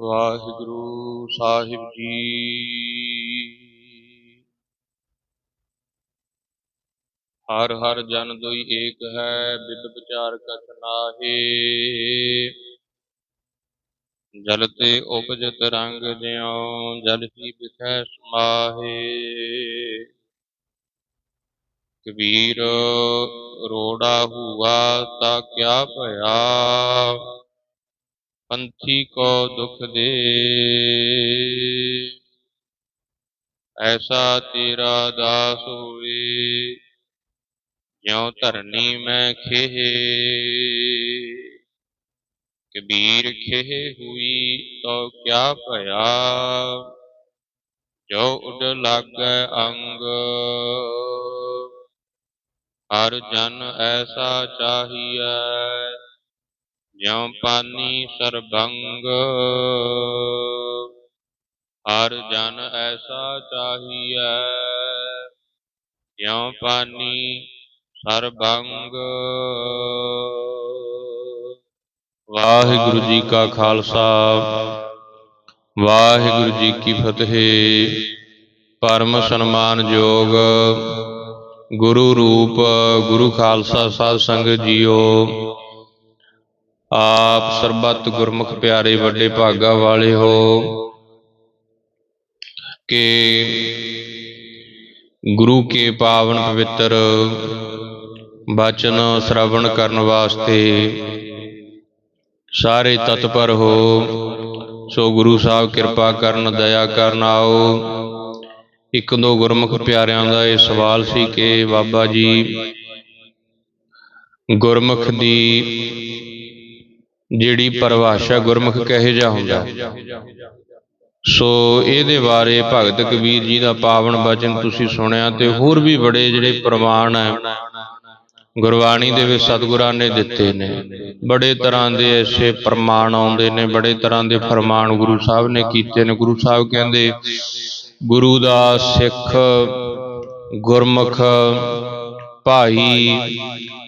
ਵਾਹਿਗੁਰੂ ਸਾਹਿਬ ਜੀ। ਹਰ ਹਰ ਜਨ ਦੁਈ ਏਕ ਹੈ ਬਿਦ ਵਿਚਾਰ ਕਛ ਨਾਹੀ। ਜਲ ਤੇ ਉਪਜਤ ਰੰਗ ਜਿਉ, ਜਲ ਹੀ ਬਿਖੈ ਸਮਾਹੇ। ਕਬੀਰ ਰੋੜਾ ਹੁਆ, ਤਾਂ ਕਿਆ ਭਇਆ। ਪੰਥੀ ਕੋ ਦੁਖ ਦੇ। ਐਸਾ ਤੇਰਾ ਦਾਸ ਹੋਏ ਜਿਉ ਧਰਨੀ ਮੈਂ ਖੇਹ। ਕਬੀਰ ਖੇਹ ਹੋਈ ਤੋ ਕਿਆ ਭਇਆ, ਜੋ ਉਡ ਲਾਗੈ ਅੰਗ। ਹਰ ਜਨ ਐਸਾ ਚਾਹੀਐ ਜਿਉ ਪਾਨੀ ਸਰਬੰਗ ਹਰ ਜਨ ਐਸਾ ਚਾਹੀਐ ਜਿਉ ਪਾਨੀ ਸਰਬੰਗ ਵਾਹਿਗੁਰੂ ਜੀ ਕਾ ਖਾਲਸਾ ਵਾਹਿਗੁਰੂ ਜੀ ਕੀ ਫਤਿਹ ਪਰਮ ਸਨਮਾਨਯੋਗ ਗੁਰੂ ਰੂਪ ਗੁਰੂ ਖਾਲਸਾ ਸਾਧ ਸੰਗਤ ਜੀਓ ਆਪ ਸਰਬੱਤ ਗੁਰਮੁਖ ਪਿਆਰੇ ਵੱਡੇ ਭਾਗਾ ਵਾਲੇ ਹੋ। ਕਿ ਗੁਰੂ ਕੇ ਪਾਵਨ ਪਵਿੱਤਰ ਬਚਨ ਸ਼ਰਵਣ ਕਰਨ ਵਾਸਤੇ ਸਾਰੇ ਤਤਪਰ ਹੋ। ਸੋ ਗੁਰੂ ਸਾਹਿਬ ਕਿਰਪਾ ਕਰਨ, ਦਇਆ ਕਰਨ ਆਓ। ਇੱਕ ਦੋ ਗੁਰਮੁਖ ਪਿਆਰਿਆਂ ਦਾ ਇਹ ਸਵਾਲ ਸੀ ਕਿ ਬਾਬਾ ਜੀ, ਗੁਰਮੁਖ ਦੀ ਜਿਹੜੀ ਪਰਿਭਾਸ਼ਾ ਗੁਰਮੁਖ ਕਹੇ ਜਾ ਹੁੰਦਾ। ਸੋ ਇਹਦੇ ਬਾਰੇ ਭਗਤ ਕਬੀਰ ਜੀ ਦਾ ਪਾਵਨ ਬਚਨ ਤੁਸੀਂ ਸੁਣਿਆ ਤੇ ਹੋਰ ਵੀ ਬੜੇ ਜਿਹੜੇ ਪ੍ਰਮਾਣ ਹੈ ਗੁਰਬਾਣੀ ਦੇ ਵਿੱਚ ਸਤਿਗੁਰਾਂ ਨੇ ਦਿੱਤੇ ਨੇ। ਬੜੇ ਤਰ੍ਹਾਂ ਦੇ ਐਸੇ ਪ੍ਰਮਾਣ ਆਉਂਦੇ ਨੇ ਬੜੇ ਤਰ੍ਹਾਂ ਦੇ ਫਰਮਾਨ ਗੁਰੂ ਸਾਹਿਬ ਨੇ ਕੀਤੇ ਨੇ। ਗੁਰੂ ਸਾਹਿਬ ਕਹਿੰਦੇ ਗੁਰੂ ਦਾ ਸਿੱਖ ਗੁਰਮੁਖ ਭਾਈ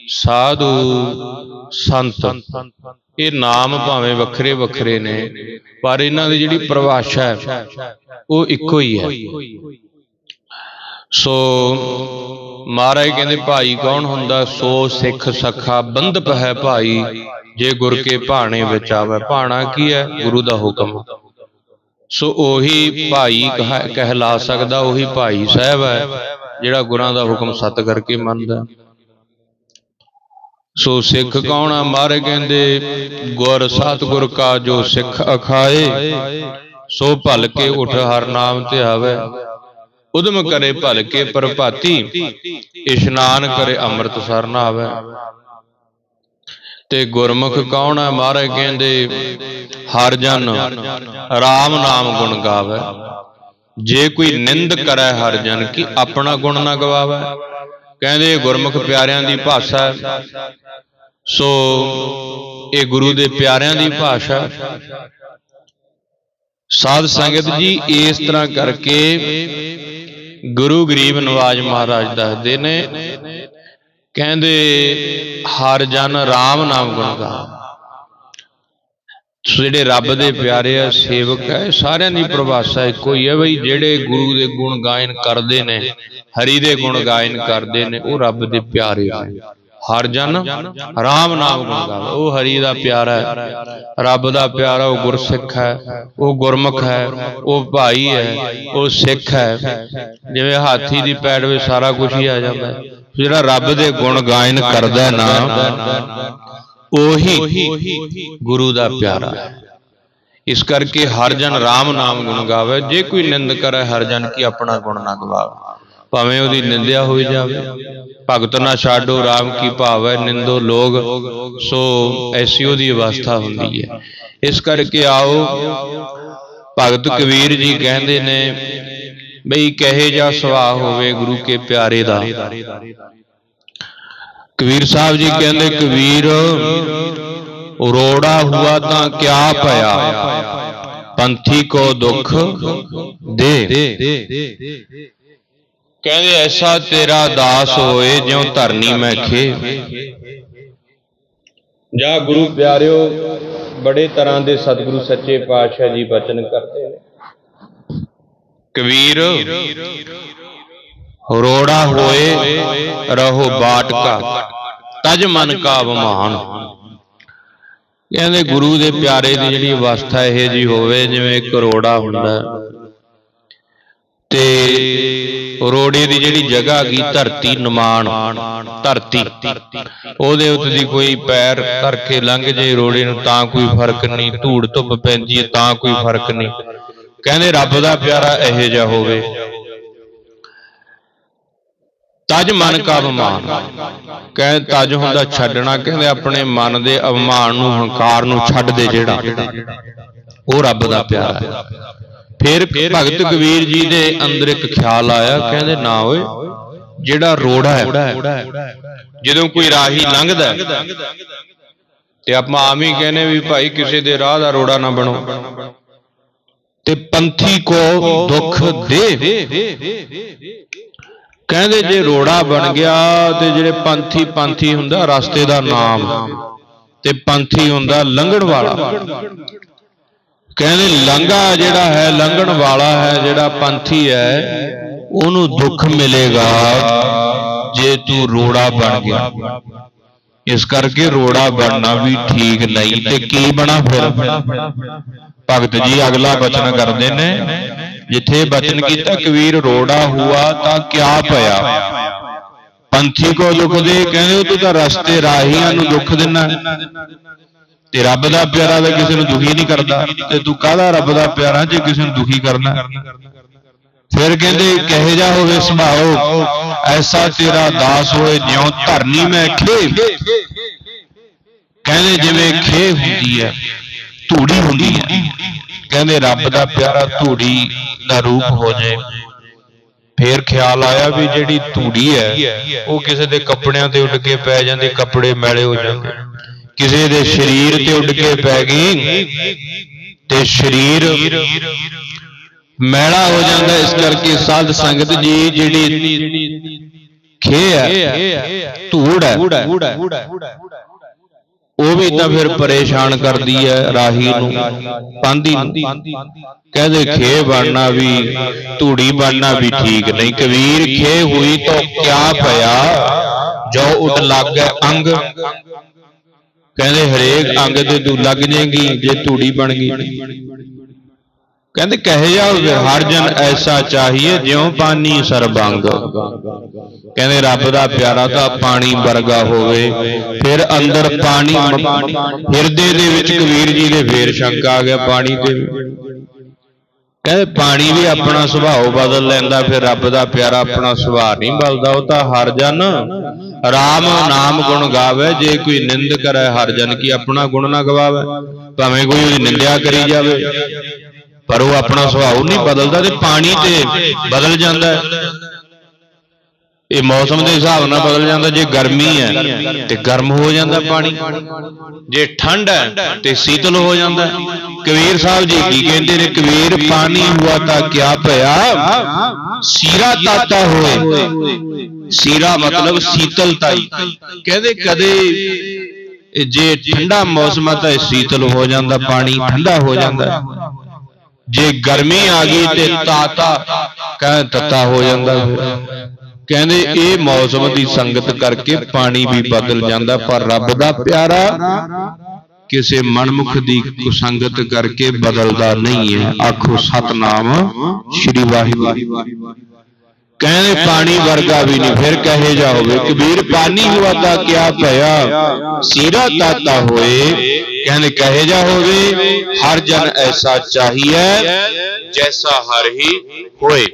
ਸਾਧੂ ਸੰਤ। ਇਹ ਨਾਮ ਭਾਵੇਂ ਵੱਖਰੇ ਵੱਖਰੇ ਨੇ, ਪਰ ਇਹਨਾਂ ਦੀ ਜਿਹੜੀ ਪਰਿਭਾਸ਼ਾ ਹੈ, ਉਹ ਇੱਕੋ ਹੀ ਹੈ। ਸੋ ਮਹਾਰਾਜ ਕਹਿੰਦੇ, ਭਾਈ ਕੌਣ ਹੁੰਦਾ? ਸੋ ਸਿੱਖ ਸਖਾ ਬੰਧਪ ਹੈ ਭਾਈ, ਜੇ ਗੁਰ ਕੇ ਭਾਣੇ ਵਿੱਚ ਆਵੇ। ਭਾਣਾ ਕੀ ਹੈ? ਗੁਰੂ ਦਾ ਹੁਕਮ। ਸੋ ਉਹੀ ਭਾਈ ਕਹ- ਕਹਿਲਾ ਸਕਦਾ ਉਹੀ ਭਾਈ ਸਾਹਿਬ ਹੈ ਜਿਹੜਾ ਗੁਰਾਂ ਦਾ ਹੁਕਮ ਸਤ ਕਰਕੇ ਮੰਨਦਾ। ਸੋ ਸਿੱਖ ਕੌਣ ਆ? ਮਹਾਰਾਜ ਕਹਿੰਦੇ ਗੁਰ ਸਤਿਗੁਰ ਕਾ ਜੋ ਸਿੱਖ ਅਖਾਏ ਸੋ ਭਲ ਕੇ ਉਠ ਹਰ ਨਾਮ ਤੇ ਆਵੇ। ਉਦਮ ਕਰੇ ਭਲ ਕੇ ਪ੍ਰਭਾਤੀ ਇਸ਼ਨਾਨ ਕਰੇ ਅੰਮ੍ਰਿਤ ਸਰ ਨਾਵੇ। ਤੇ ਗੁਰਮੁਖ ਕੌਣ ਹੈ? ਮਹਾਰਾਜ ਕਹਿੰਦੇ, ਹਰ ਜਨ RAM ਨਾਮ ਗੁਣ ਗਾਵੇ। ਜੇ ਕੋਈ ਨਿੰਦ ਕਰੈ ਹਰ ਜਨ, ਕੀ ਆਪਣਾ ਗੁਣ ਨਾ ਗਵਾਵੇ? ਕਹਿੰਦੇ ਗੁਰਮੁਖ ਪਿਆਰਿਆਂ ਦੀ ਭਾਸ਼ਾ ਸੋ, ਇਹ ਗੁਰੂ ਦੇ ਪਿਆਰਿਆਂ ਦੀ ਭਾਸ਼ਾ ਸਾਧ ਸੰਗਤ ਜੀ, ਇਸ ਤਰ੍ਹਾਂ ਕਰਕੇ ਗੁਰੂ ਗਰੀਬ ਨਵਾਜ ਮਹਾਰਾਜ ਦੱਸਦੇ ਨੇ ਕਹਿੰਦੇ, ਹਰ ਜਨ RAM ਨਾਮ ਗੁਣਗਾ ਜਿਹੜੇ ਰੱਬ ਦੇ ਪਿਆਰੇ ਆ, ਸੇਵਕ ਹੈ ਸਾਰਿਆਂ ਦੀ ਪਰਿਭਾਸ਼ਾ ਇੱਕੋ ਹੀ ਹੈ ਬਈ, ਜਿਹੜੇ ਗੁਰੂ ਦੇ ਗੁਣ ਗਾਇਨ ਕਰਦੇ ਨੇ, ਹਰੀ ਦੇ ਗੁਣ ਗਾਇਨ ਕਰਦੇ ਨੇ, ਉਹ ਰੱਬ ਦੇ ਪਿਆਰੇ ਨੇ ਹਰ ਜਨ RAM ਨਾਮ ਗੁਣ ਉਹ ਹਰੀ ਦਾ ਪਿਆਰਾ ਹੈ, ਰੱਬ ਦਾ ਪਿਆਰਾ, ਉਹ ਗੁਰਸਿੱਖ ਹੈ, ਉਹ ਗੁਰਮੁਖ ਹੈ, ਉਹ ਭਾਈ ਹੈ, ਉਹ ਸਿੱਖ ਹੈ। ਜਿਵੇਂ ਹਾਥੀ ਦੀ ਪੈੜ ਵਿੱਚ ਸਾਰਾ ਕੁਝ ਹੀ ਆ ਜਾਂਦਾ ਹੈ। ਜਿਹੜਾ ਰੱਬ ਦੇ ਗੁਣ ਗਾਇਨ ਕਰਦਾ ਹੈ ਨਾ, ਉਹੀ ਗੁਰੂ ਦਾ ਪਿਆਰਾ ਹੈ। ਇਸ ਕਰਕੇ ਹਰ ਜਨ RAM ਨਾਮ ਗੁਣ ਗਾਵੇ। ਜੇ ਕੋਈ ਨਿੰਦ ਕਰੇ, ਹਰ ਜਨ ਕੀ ਆਪਣਾ ਗੁਣ ਨਾ ਗਵਾਵੇ। ਭਾਵੇਂ ਉਹਦੀ ਨਿੰਦਿਆ ਹੋਈ ਜਾਵੇ। ਭਗਤ ਨਾ ਛਾਡੋ RAM ਕੀ ਭਾਵੈ, ਨਿੰਦੋ ਲੋਗ, ਸੋ ਐਸੀ ਉਹਦੀ ਅਵਸਥਾ ਹੁੰਦੀ ਹੈ। ਇਸ ਕਰਕੇ ਆਓ, ਭਗਤ ਕਬੀਰ ਜੀ ਕਹਿੰਦੇ ਨੇ ਬਈ ਕਹੇ ਜਾ ਸੁਭਾਅ ਹੋਵੇ ਗੁਰੂ ਕੇ ਪਿਆਰੇ ਦਾ। ਕਬੀਰ ਸਾਹਿਬ ਜੀ ਕਹਿੰਦੇ, ਕਬੀਰ ਰੋੜਾ ਹੁਆ ਤਾਂ ਕਿਆ ਭਇਆ ਪੰਥੀ ਕੋ ਦੁੱਖ ਦੇ। ਕਹਿੰਦੇ, ਐਸਾ ਤੇਰਾ ਦਾਸ ਹੋਏ, ਜਿਉ ਧਰਨੀ ਮੈਂ ਖੇ। ਜਾਂ ਗੁਰੂ ਪਿਆਰਿਓ, ਬੜੇ ਤਰ੍ਹਾਂ ਦੇ ਸਤਿਗੁਰੂ ਸੱਚੇ ਪਾਤਸ਼ਾਹ ਜੀ ਬਚਨ ਕਰਦੇ ਨੇ। ਕਬੀਰ ਰੋੜਾ ਹੋਏ ਰਹੋ ਬਾਟ ਕਾ ਤਜ ਮਨ ਕਾ ਅਭਮਾਨ ਕਹਿੰਦੇ ਗੁਰੂ ਦੇ ਪਿਆਰੇ ਦੀ ਜਿਹੜੀ ਅਵਸਥਾ ਇਹ ਜੀ ਹੋਵੇ ਜਿਵੇਂ ਇੱਕ ਰੋੜਾ ਹੁੰਦਾ। ਤੇ ਰੋੜੇ ਦੀ ਜਿਹੜੀ ਜਗ੍ਹਾ ਗਈ ਧਰਤੀ ਨਿਮਾਣ ਧਰਤੀ। ਉਹਦੇ ਉੱਤੇ ਦੀ ਕੋਈ ਪੈਰ ਕਰਕੇ ਲੰਘ ਜੇ ਰੋੜੇ ਨੂੰ ਤਾਂ ਕੋਈ ਫ਼ਰਕ ਨਹੀਂ। ਧੂੜ ਧੁੱਪ ਪੈਂਦੀ ਹੈ ਤਾਂ ਕੋਈ ਫ਼ਰਕ ਨਹੀਂ। ਕਹਿੰਦੇ ਰੱਬ ਦਾ ਪਿਆਰਾ ਇਹੋ ਜਿਹਾ ਹੋਵੇ। ਤਜ ਮਨ ਕਾ ਅਭਮਾਨ ਕਹਿੰਦੇ ਤਜ ਹੁੰਦਾ ਛੱਡਣਾ, ਕਹਿੰਦੇ ਆਪਣੇ ਮਨ ਦੇ ਅਭਮਾਨ ਨੂੰ, ਹੰਕਾਰ ਨੂੰ ਛੱਡ ਦੇ ਜਿਹੜਾ। ਉਹ ਰੱਬ ਦਾ ਪਿਆਰਾ ਹੈ। ਫਿਰ ਭਗਤ ਕਬੀਰ ਜੀ ਦੇ ਅੰਦਰ ਇੱਕ ਖਿਆਲ ਆਇਆ, ਕਹਿੰਦੇ ਨਾ ਓਏ, ਜਿਹੜਾ ਰੋੜਾ ਹੈ, ਜਦੋਂ ਕੋਈ ਰਾਹੀ ਲੰਘਦਾ ਤੇ ਆਪਾਂ ਆਮ ਹੀ ਕਹਿੰਦੇ ਵੀ ਭਾਈ ਕਿਸੇ ਦੇ ਰਾਹ ਦਾ ਰੋੜਾ ਨਾ ਬਣੋ। ਤੇ ਪੰਥੀ ਕੋ ਦੁੱਖ ਦੇ। ਕਹਿੰਦੇ ਜੇ ਰੋੜਾ ਬਣ ਗਿਆ ਤੇ ਜਿਹੜੇ ਪੰਥੀ ਪੰਥੀ ਹੁੰਦਾ ਰਸਤੇ ਦਾ ਨਾਮ, ਤੇ ਪੰਥੀ ਹੁੰਦਾ ਲੰਘਣ ਵਾਲਾ। ਕਹਿੰਦੇ ਲੰਘਾ ਜਿਹੜਾ ਹੈ ਲੰਘਣ ਵਾਲਾ ਹੈ, ਜਿਹੜਾ ਪੰਥੀ ਹੈ, ਉਹਨੂੰ ਦੁੱਖ ਮਿਲੇਗਾ ਜੇ ਤੂੰ ਰੋੜਾ ਬਣ ਗਿਆ। ਇਸ ਕਰਕੇ ਰੋੜਾ ਬਣਨਾ ਵੀ ਠੀਕ ਨਹੀਂ, ਤੇ ਕੀ ਬਣਾ ਫਿਰ? ਭਗਤ ਜੀ ਅਗਲਾ ਬਚਨ ਕਰਦੇ ਨੇ। ਜਿੱਥੇ ਬਚਨ ਕੀਤਾ ਕਬੀਰ ਰੋੜਾ ਹੁਆ ਤਾਂ ਕਿਆ ਪਿਆ? ਪੰਥੀ ਕੋ ਦੁੱਖ ਦੇ ਕਹਿੰਦੇ ਤੂੰ ਤਾਂ ਰਸਤੇ ਰਾਹੀਆਂ ਨੂੰ ਦੁੱਖ ਦਿੰਨਾ ਤੇ ਰੱਬ ਦਾ ਪਿਆਰਾ ਤਾਂ ਕਿਸੇ ਨੂੰ ਦੁਖੀ ਨਹੀਂ ਕਰਦਾ। ਤੇ ਤੂੰ ਕਾਹਦਾ ਰੱਬ ਦਾ ਪਿਆਰਾ ਜੇ ਕਿਸੇ ਨੂੰ ਦੁਖੀ ਕਰਨਾ ਫਿਰ ਕਹਿੰਦੇ ਕਹੇ ਜਾ ਹੋਵੇ ਸੁਭਾਓ ਐਸਾ ਤੇਰਾ ਦਾਸ ਹੋਏ ਜਿਉ ਧਰਨੀ ਮੈਂ ਖੇ ਕਹਿੰਦੇ ਜਿਵੇਂ ਖੇ ਹੁੰਦੀ ਹੈ ਧੂੜੀ ਹੁੰਦੀ ਹੈ। ਕਹਿੰਦੇ ਰੱਬ ਦਾ ਪਿਆਰਾ ਧੂੜੀ ਦਾ ਰੂਪ ਹੋ ਜਾਏ। ਫੇਰ ਖਿਆਲ ਆਇਆ ਵੀ ਜਿਹੜੀ ਧੂੜੀ ਹੈ, ਉਹ ਕਿਸੇ ਦੇ ਕੱਪੜਿਆਂ ਤੇ ਉੱਡ ਕੇ ਪੈ ਜਾਂਦੀ, ਕੱਪੜੇ ਮੈਲੇ ਹੋ ਜਾਂਦੇ। ਕਿਸੇ ਦੇ ਸਰੀਰ ਤੇ ਉੱਡ ਕੇ ਪੈ ਗਈ ਤੇ ਸਰੀਰ ਮੈਲਾ ਹੋ ਜਾਂਦਾ। ਇਸ ਕਰਕੇ ਸਾਧ ਸੰਗਤ ਜੀ, ਜਿਹੜੀ ਖੇ ਹੈ, ਧੂੜ ਹੈ ਉਹ ਵੀ ਤਾਂ ਫਿਰ ਪਰੇਸ਼ਾਨ ਕਰਦੀ ਹੈ ਰਾਹੀ ਨੂੰ, ਪਾਂਦੀ ਨੂੰ। ਕਹਿੰਦੇ ਖੇ ਬਣਨਾ ਵੀ, ਧੂੜੀ ਬਣਨਾ ਵੀ ਠੀਕ ਨਹੀਂ। ਕਬੀਰ ਖੇ ਹੋਈ ਤਾਂ ਕਿਆ ਭਇਆ ਜੋ ਉਡ ਲੱਗ ਅੰਗ। ਕਹਿੰਦੇ ਹਰੇਕ ਅੰਗ ਤੇ ਤੂੰ ਲੱਗ ਜਾਏਗੀ, ਜੇ ਧੂੜੀ ਬਣ ਗਈ। ਕਹਿੰਦੇ ਕਹੇ ਜਾ ਹਰ ਜਨ ਐਸਾ ਚਾਹੀਏ, ਜਿਉ ਪਾਣੀ ਸਰਬੰਗ। ਕਹਿੰਦੇ ਰੱਬ ਦਾ ਪਿਆਰਾ ਤਾਂ ਪਾਣੀ ਵਰਗਾ ਹੋਵੇ, ਫਿਰ ਅੰਦਰ ਪਾਣੀ ਹਿਰਦੇ ਦੇ ਵਿੱਚ ਕਬੀਰ ਜੀ ਦੇ ਫੇਰ ਸ਼ੰਕ ਆ ਗਿਆ ਪਾਣੀ ਤੇ ਕਹਿੰਦੇ ਪਾਣੀ ਵੀ ਆਪਣਾ ਸੁਭਾਅ ਬਦਲ ਲੈਂਦਾ, ਫਿਰ ਰੱਬ ਦਾ ਪਿਆਰਾ ਆਪਣਾ ਸੁਭਾਅ ਨਹੀਂ ਬਦਲਦਾ, ਉਹ ਤਾਂ ਹਰ ਜਨ ਰਾਮ ਨਾਮ ਗੁਣ ਗਾਵੇ, ਜੇ ਕੋਈ ਨਿੰਦ ਕਰੇ ਹਰ ਜਨ ਕੀ ਆਪਣਾ ਗੁਣ ਨਾ ਗਵਾਵੇ, ਭਾਵੇਂ ਕੋਈ ਉਹਦੀ ਨਿੰਦਿਆ ਕਰੀ ਜਾਵੇ। ਪਰ ਉਹ ਆਪਣਾ ਸੁਭਾਅ ਨਹੀਂ ਬਦਲਦਾ, ਤੇ ਪਾਣੀ ਤੇ ਬਦਲ ਜਾਂਦਾ। ਇਹ ਮੌਸਮ ਦੇ ਹਿਸਾਬ ਨਾਲ ਬਦਲ ਜਾਂਦਾ ਜੇ ਗਰਮੀ ਹੈ ਤੇ ਗਰਮ ਹੋ ਜਾਂਦਾ ਪਾਣੀ। ਜੇ ਠੰਡ ਹੈ ਤੇ ਸੀਤਲ ਹੋ ਜਾਂਦਾ। ਕਬੀਰ ਸਾਹਿਬ ਜੀ ਕੀ ਕਹਿੰਦੇ ਨੇ, ਕਬੀਰ ਪਾਣੀ ਹੁਆ ਤਾਂ ਕਿਆ ਭਇਆ ਸੀਰਾ ਤਾਤਾ ਹੋਏ। ਸੀਰਾ ਮਤਲਬ ਸੀਤਲਤਾ ਹੀ ਕਹਿੰਦੇ ਕਦੇ ਜੇ ਠੰਡਾ ਮੌਸਮ ਹੈ ਤਾਂ ਸੀਤਲ ਹੋ ਜਾਂਦਾ, ਪਾਣੀ ਠੰਡਾ ਹੋ ਜਾਂਦਾ। ਜੇ ਗਰਮੀ ਆ ਗਈ ਤੇ ਤਾਤਾ ਕਹਿੰਦੇ ਤੱਤਾ ਹੋ ਜਾਂਦਾ। ਕਹਿੰਦੇ ਇਹ ਮੌਸਮ ਦੀ ਸੰਗਤ ਕਰਕੇ ਪਾਣੀ ਵੀ ਬਦਲ ਜਾਂਦਾ ਪਰ ਰੱਬ ਦਾ ਪਿਆਰਾ ਕਿਸੇ ਮਨਮੁਖ ਦੀ ਕੁਸੰਗਤ ਕਰਕੇ ਬਦਲਦਾ ਨਹੀਂ ਹੈ। ਆਖੋ ਸਤਨਾਮ ਸ੍ਰੀ ਵਾਹਿਗੁਰੂ। ਕਹਿੰਦੇ ਪਾਣੀ ਵਰਗਾ ਵੀ ਨਹੀਂ ਫਿਰ ਕਹੇ ਜਾ ਹੋਵੇ ਕਬੀਰ ਪਾਣੀ ਹੁਆ ਤਾਂ ਕਿਆ ਭਇਆ ਸੀਰਾ ਤਾਤਾ ਹੋਏ। ਕਹਿੰਦੇ ਕਹੇ ਜਾ ਹੋਵੇ ਹਰ ਜਨ ਐਸਾ ਚਾਹੀਏ ਜੈਸਾ ਹਰ ਹੀ ਹੋਏ।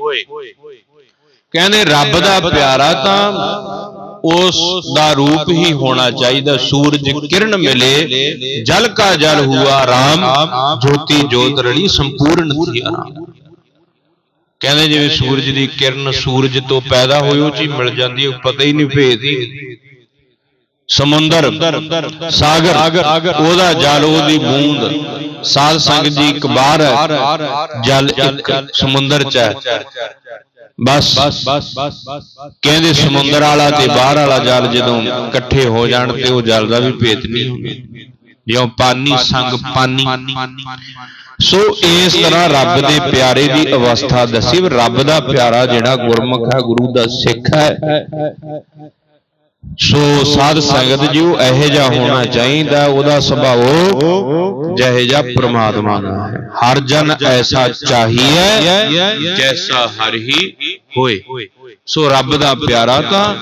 ਕਹਿੰਦੇ ਰੱਬ ਦਾ ਪਿਆਰਾ ਤਾਂ ਉਸ ਦਾ ਰੂਪ ਹੀ ਹੋਣਾ ਚਾਹੀਦਾ। ਸੂਰਜ ਕਿਰਨ ਮਿਲੇ ਜਲ ਕਾ ਜਲ ਹੁਆ ਰਾਮ ਜੋਤੀ ਜੋਤ ਰਲੀ ਸੰਪੂਰਨ ਥੀਆ ਰਾਮ ਕਹਿੰਦੇ ਜਿਵੇਂ ਸੂਰਜ ਦੀ ਕਿਰਨ ਸੂਰਜ ਤੋਂ ਪੈਦਾ ਹੋਈ ਉਹ ਚੀਜ਼ ਮਿਲ ਜਾਂਦੀ ਹੈ ਪਤਾ ਹੀ ਨਹੀਂ ਭੇਦ ਹੀ ਸਮੁੰਦਰ ਸਾਗਰ ਉਹਦਾ ਜਲ ਉਹਦੀ ਬੂੰਦ। ਸਾਧ ਸੰਗਤ ਜੀ ਇੱਕ ਬਾਹਰ ਜਲ ਇੱਕ ਸਮੁੰਦਰ ਚ ਹੈ। ਬਸ। ਕਹਿੰਦੇ ਸਮੁੰਦਰ ਵਾਲਾ ਤੇ ਬਾਹਰ ਵਾਲਾ ਜਲ ਜਦੋਂ ਇਕੱਠੇ ਹੋ ਜਾਣ ਤੇ ਉਹ ਜਲ ਦਾ ਵੀ ਭੇਤ ਨਹੀਂ ਹੁੰਦਾ। ਜਿਉਂ ਪਾਨੀ ਸੰਗ ਪਾਨੀ। ਸੋ ਇਸ ਤਰ੍ਹਾਂ ਰੱਬ ਦੇ ਪਿਆਰੇ ਦੀ ਅਵਸਥਾ ਦੱਸੀ ਰੱਬ ਦਾ ਪਿਆਰਾ ਜਿਹੜਾ ਗੁਰਮੁਖ ਹੈ ਗੁਰੂ ਦਾ ਸਿੱਖ ਹੈ ਸੋ ਸਾਧ ਸੰਗਤ ਜੀ ਉਹ ਇਹੋ ਜਿਹਾ ਹੋਣਾ ਚਾਹੀਦਾ, ਉਹਦਾ ਸੁਭਾਅ ਜਿਹੇ ਜਿਹਾ ਪ੍ਰਮਾਤਮਾ ਦਾ ਹੈ। ਹਰ ਜਨ ਐਸਾ ਚਾਹੀਏ ਜੈਸਾ ਹਰ ਹੀ ਹੋਏ। ਸੋ ਰੱਬ ਦਾ ਪਿਆਰਾ ਤਾਂ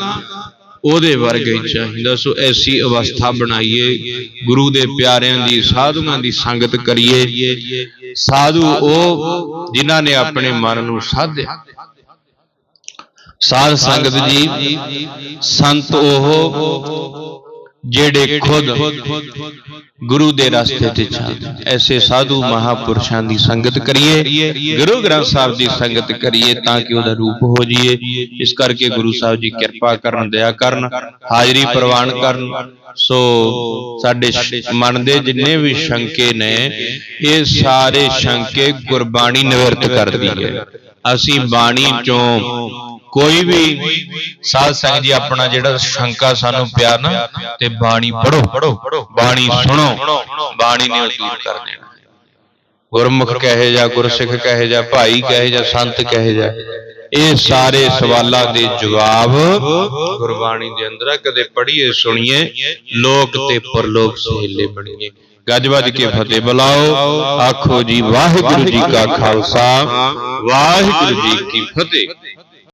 ਉਹਦੇ ਵਰਗੇ ਚਾਹੀਦਾ। ਸੋ ਐਸੀ ਅਵਸਥਾ ਬਣਾਈਏ, ਗੁਰੂ ਦੇ ਪਿਆਰਿਆਂ ਦੀ, ਸਾਧੂਆਂ ਦੀ ਸੰਗਤ ਕਰੀਏ। ਸਾਧੂ ਉਹ ਜਿਨ੍ਹਾਂ ਨੇ ਆਪਣੇ ਮਨ ਨੂੰ ਸਾਧਿਆ। ਸਾਧ ਸੰਗਤ ਜੀ, ਸੰਤ ਉਹ ਜਿਹੜੇ ਖੁਦ ਗੁਰੂ ਦੇ ਰਸਤੇ ਤੇ ਚੱਲਦੇ ਐਸੇ ਸਾਧੂ ਮਹਾਪੁਰਸ਼ਾਂ ਦੀ ਸੰਗਤ ਕਰੀਏ, ਗੁਰੂ ਗ੍ਰੰਥ ਸਾਹਿਬ ਦੀ ਸੰਗਤ ਕਰੀਏ ਤਾਂ ਕਿ ਉਹਦਾ ਰੂਪ ਹੋ ਜਾਈਏ। ਇਸ ਕਰਕੇ ਗੁਰੂ ਸਾਹਿਬ ਜੀ ਕਿਰਪਾ ਕਰਨ, ਦਇਆ ਕਰਨ, ਹਾਜ਼ਰੀ ਪ੍ਰਵਾਨ ਕਰਨ। ਸੋ ਸਾਡੇ ਮਨ ਦੇ ਜਿੰਨੇ ਵੀ ਸ਼ੰਕੇ ਨੇ, ਇਹ ਸਾਰੇ ਸ਼ੰਕੇ ਗੁਰਬਾਣੀ ਨਿਵਰਤ ਕਰਦੀ ਹੈ ਅਸੀਂ ਬਾਣੀ ਚੋਂ ਕੋਈ ਵੀ ਸਾਧ ਸੰਗਤ ਜੀ, ਆਪਣਾ ਜਿਹੜਾ ਸ਼ੰਕਾ ਸਾਨੂੰ ਪਿਆਰ ਨਾ, ਤੇ ਬਾਣੀ ਪੜੋ ਬਾਣੀ ਸੁਣੋ, ਬਾਣੀ ਨੇ ਦੂਰ ਕਰ ਦੇਣਾ। ਗੁਰਮੁਖ ਕਹੇ ਜਾਂ, ਗੁਰਸਿੱਖ ਕਹੇ ਜਾਂ, ਭਾਈ ਕਹੇ ਜਾਂ, ਸੰਤ ਕਹੇ ਜਾਂ, ਇਹ ਸਾਰੇ ਸਵਾਲਾਂ ਦੇ ਜਵਾਬ ਗੁਰਬਾਣੀ ਦੇ ਅੰਦਰ ਆ। ਕਦੇ ਪੜ੍ਹੀਏ, ਸੁਣੀਏ, ਲੋਕ ਤੇ ਪਰਲੋਕ ਸਹੇਲੇ ਬਣੀਏ। ਗੱਜ ਵੱਜ ਕੇ ਫਤਿਹ ਬੁਲਾਓ। ਆਖੋ ਜੀ, ਵਾਹਿਗੁਰੂ ਜੀ ਕਾ ਖਾਲਸਾ, ਵਾਹਿਗੁਰੂ ਜੀ ਕੀ ਫਤਿਹ।